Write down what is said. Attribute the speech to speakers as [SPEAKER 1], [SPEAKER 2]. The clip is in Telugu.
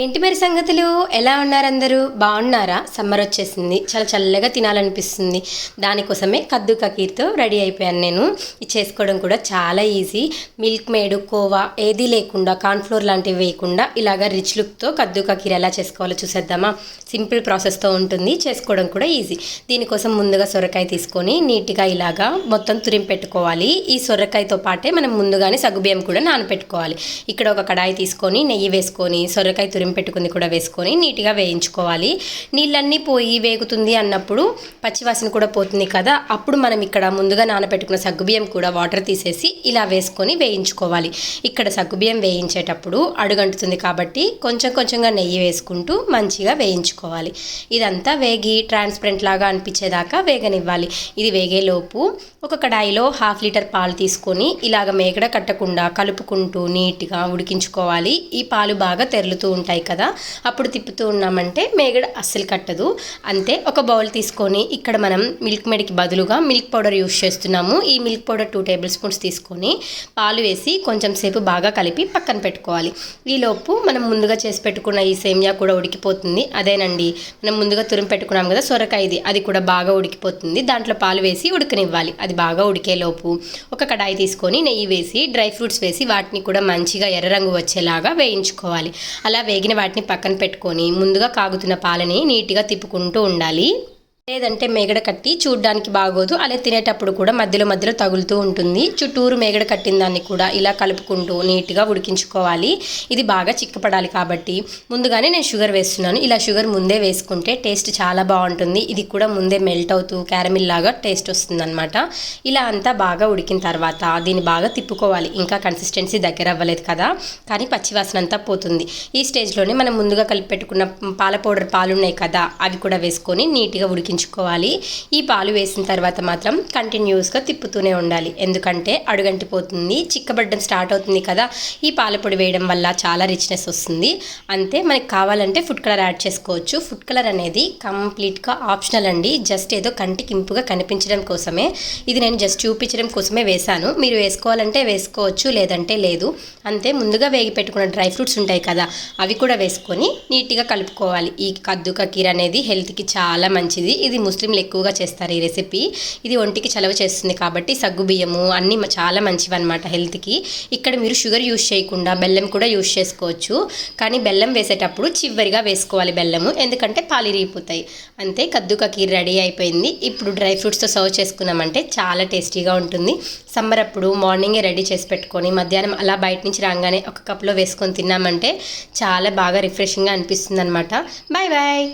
[SPEAKER 1] ఏంటి మరి సంగతులు? ఎలా ఉన్నారందరూ? బాగున్నారా? సమ్మర్ వచ్చేసింది. చాలా చల్లగా తినాలనిపిస్తుంది. దానికోసమే కద్దు కకీర్తో రెడీ అయిపోయాను నేను. ఇది చేసుకోవడం కూడా చాలా ఈజీ. మిల్క్ మేడ్ కోవా ఏది లేకుండా కార్న్ఫ్లోర్ లాంటివి వేయకుండా ఇలాగ రిచ్ లుక్తో కద్దు కకీర్ ఎలా చేసుకోవాలో చూసేద్దామా? సింపుల్ ప్రాసెస్తో ఉంటుంది. చేసుకోవడం కూడా ఈజీ. దీనికోసం ముందుగా సొరకాయ తీసుకొని నీట్గా ఇలాగా మొత్తం తురిమి పెట్టుకోవాలి. ఈ సొరకాయతో పాటే మనం ముందుగానే సగ్గుబియ్యం కూడా నానపెట్టుకోవాలి. ఇక్కడ ఒక కడాయి తీసుకొని నెయ్యి వేసుకొని సొరకాయ తురిమి పెట్టుకుంది కూడా వేసుకొని నీట్గా వేయించుకోవాలి. నీళ్ళన్నీ పోయి వేగుతుంది అన్నప్పుడు పచ్చివాసన కూడా పోతుంది కదా అప్పుడు మనం ఇక్కడ ముందుగా నానబెట్టుకున్న సగ్గుబియ్యం కూడా వాటర్ తీసేసి ఇలా వేసుకొని వేయించుకోవాలి. ఇక్కడ సగ్గుబియ్యం వేయించేటప్పుడు అడుగంటుతుంది కాబట్టి కొంచెం కొంచెంగా నెయ్యి వేసుకుంటూ మంచిగా వేయించుకోవాలి. ఇదంతా వేగి ట్రాన్స్పరెంట్ లాగా అనిపించేదాకా వేగనివ్వాలి. ఇది వేగేలోపు ఒక కడాయిలో హాఫ్ లీటర్ పాలు తీసుకొని ఇలాగ మేకడ కట్టకుండా కలుపుకుంటూ నీట్గా ఉడికించుకోవాలి. ఈ పాలు బాగా తెరులుతూ ఉంటాయి కదా అప్పుడు తిప్పుతూ ఉన్నామంటే మేగడ అస్సలు కట్టదు. అంతే ఒక బౌల్ తీసుకొని ఇక్కడ మనం మిల్క్ మెడికి బదులుగా మిల్క్ పౌడర్ యూస్ చేస్తున్నాము. ఈ milk powder two table spoons తీసుకొని పాలు వేసి కొంచెం సేపు బాగా కలిపి పక్కన పెట్టుకోవాలి. ఈలోపు మనం ముందుగా చేసి పెట్టుకున్న ఈ సేమియా కూడా ఉడికిపోతుంది. అదేనండి మనం ముందుగా తురిమి పెట్టుకున్నాం కదా సొరకాయది అది కూడా బాగా ఉడికిపోతుంది. దాంట్లో పాలు వేసి ఉడకనివ్వాలి. అది బాగా ఉడికేలోపు ఒక కడాయి తీసుకొని నెయ్యి వేసి డ్రై ఫ్రూట్స్ వేసి వాటిని కూడా మంచిగా ఎర్ర రంగు వచ్చేలాగా వేయించుకోవాలి. అలా వేగిన వాటిని పక్కన పెట్టుకొని ముందుగా కాగుతున్న పాలని నీట్గా తిప్పుకుంటూ ఉండాలి. లేదంటే మేగడ కట్టి చూడ్డానికి బాగోదు. అలా తినేటప్పుడు కూడా మధ్యలో మధ్యలో తగులుతూ ఉంటుంది. చుట్టూరు మేగడ కట్టిన దాన్ని కూడా ఇలా కలుపుకుంటూ నీట్గా ఉడికించుకోవాలి. ఇది బాగా చిక్కపడాలి కాబట్టి. ముందుగానే నేను షుగర్ వేస్తున్నాను. ఇలా షుగర్ ముందే వేసుకుంటే టేస్ట్ చాలా బాగుంటుంది. ఇది కూడా ముందే మెల్ట్ అవుతూ క్యారమిల్ లాగా టేస్ట్ వస్తుందన్నమాట. ఇలా అంతా బాగా ఉడికిన తర్వాత దీన్ని బాగా తిప్పుకోవాలి. ఇంకా కన్సిస్టెన్సీ దగ్గర అవ్వలేదు కదా. కానీ పచ్చివాసన అంతా పోతుంది. ఈ స్టేజ్లోనే మనం ముందుగా కలిపి పెట్టుకున్న పాల పౌడర్ పాలు ఉన్నాయి కదా అవి కూడా వేసుకొని నీట్గా ఉడికి ఉడికించుకోవాలి ఈ పాలు వేసిన తర్వాత మాత్రం కంటిన్యూస్గా తిప్పుతూనే ఉండాలి. ఎందుకంటే అడుగంటిపోతుంది చిక్కబడ్డం స్టార్ట్ అవుతుంది కదా. ఈ పాలపొడి వేయడం వల్ల చాలా రిచ్నెస్ వస్తుంది. అంతే మనకి కావాలంటే ఫుడ్ కలర్ యాడ్ చేసుకోవచ్చు. ఫుడ్ కలర్ అనేది కంప్లీట్గా ఆప్షనల్ అండి. జస్ట్ ఏదో కంటికి ఇంపుగా కనిపించడం కోసమే. ఇది నేను జస్ట్ చూపించడం కోసమే వేశాను. మీరు వేసుకోవాలంటే వేసుకోవచ్చు లేదంటే లేదు. అంతే ముందుగా వేగి పెట్టుకున్న డ్రై ఫ్రూట్స్ ఉంటాయి కదా అవి కూడా వేసుకొని నీట్గా కలుపుకోవాలి. ఈ కద్దు కీర్ అనేది హెల్త్కి చాలా మంచిది. ఇది ముస్లింలు ఎక్కువగా చేస్తారు ఈ రెసిపీ ఇది ఒంటికి చలవ చేస్తుంది కాబట్టి సగ్గు బియ్యము అన్నీ చాలా మంచివి అనమాట హెల్త్కి. ఇక్కడ మీరు షుగర్ యూస్ చేయకుండా బెల్లం కూడా యూస్ చేసుకోవచ్చు. కానీ బెల్లం వేసేటప్పుడు చివరిగా వేసుకోవాలి బెల్లము. ఎందుకంటే పాలిరిగిపోతాయి అంతే కద్దు కకీర్ రెడీ అయిపోయింది. ఇప్పుడు డ్రై ఫ్రూట్స్తో సర్వ్ చేసుకున్నామంటే చాలా టేస్టీగా ఉంటుంది. సమ్మర్ అప్పుడు మార్నింగే రెడీ చేసి పెట్టుకొని మధ్యాహ్నం అలా బయట నుంచి రాగానే ఒక కప్లో వేసుకొని తిన్నామంటే చాలా బాగా రిఫ్రెషింగ్గా అనిపిస్తుంది అనమాట బాయ్ బాయ్